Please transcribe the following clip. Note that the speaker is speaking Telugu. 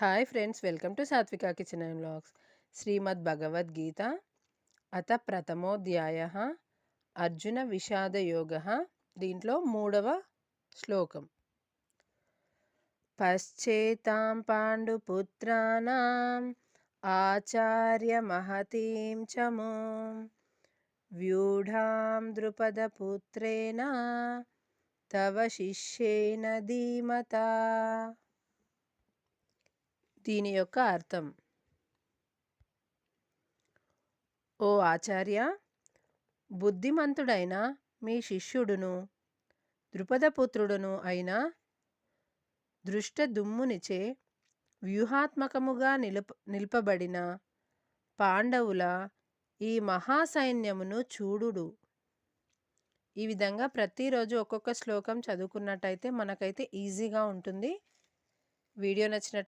Hi friends welcome to Sathvika kitchen and blogs Srimad Bhagavadgita అత ప్రథమోధ్యాయ అర్జున విషాద యోగ దీంట్లో మూడవ శ్లోకం. పశ్చేతాం పాండుపుత్రానాం ఆచార్య మహతీం చమో వ్యూఢాం ద్రుపదపుత్రేణ తవ శిష్యేన ధీమతా. దీని యొక్క అర్థం? ఓ ఆచార్య బుద్ధిమంతుడైన మీ శిష్యుడును ద్రుపదపుత్రుడును అయిన దృష్ట దుమ్మునిచే వ్యూహాత్మకముగా నిలుప నిలుపబడిన పాండవుల ఈ మహాసైన్యమును చూడుడు. ఈ విధంగా ప్రతిరోజు ఒక్కొక్క శ్లోకం చదువుకున్నట్టయితే మనకైతే ఈజీగా ఉంటుంది. వీడియో నచ్చినట్టు